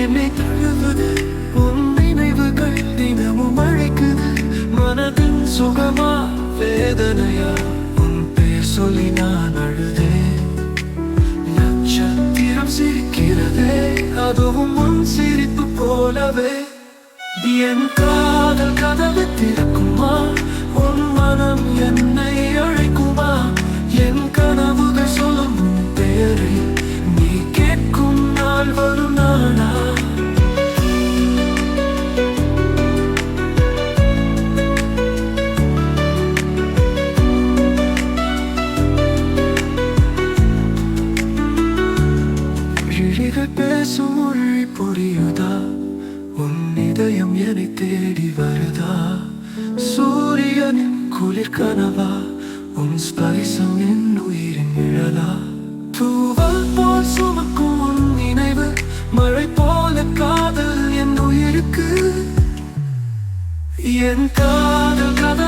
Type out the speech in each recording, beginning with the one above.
என்னை தழுவுது. உன் நினைவுகள் தினமும் அழைக்குது மனதின் சுகமா வேதனையா? உன் பெயர் சொல்லி நான் அழுதேன். நட்சத்திரம் சிரிக்கிறதே அதுவும் உன் சிரிப்பு போலவே. என் காதல் கதவு திறக்குமா? உன் மனம் மொழி புரியுதா உன் இதயம் என்னை தேடி வருதா? சூரியன் குளிர் கனவா? உன் ஸ்பரிசம் என் உயிரின் நிழலா? தூவல் போல் சுமக்கும் உன் நினைவு மழை போல காதல் என் உயிருக்கு. என் காதல் கதை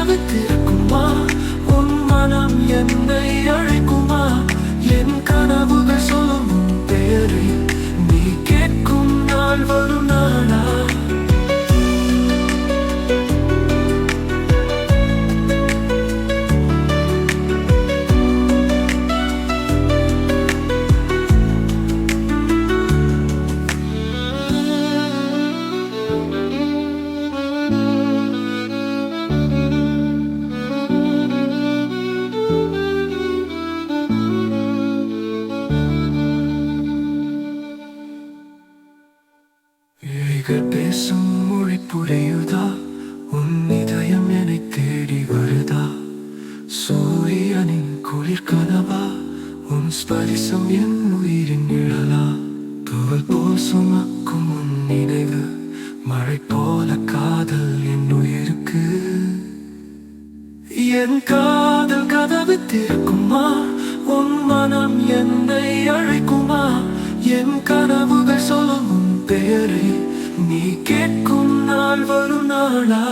விழிகள் பேசும் மொழி புரியுதா? உன் இதயம் என்னை தேடி வருதா? சூரியனின் குளிர் கனவா? உன் ஸ்பரிசம் என் உயிரின் நிழலா? துவல் போல் சுமக்கும் உன் நினைவு மழை போல காதல் என் உயிருக்கு. என் காதல் கதவு திறக்குமா? உன் மனம் என்னை அழைக்குமா? என் கனவுகள் சொல்லும் உன் பெயரை நீ கேட்கும் நாள் வரும் நாளா?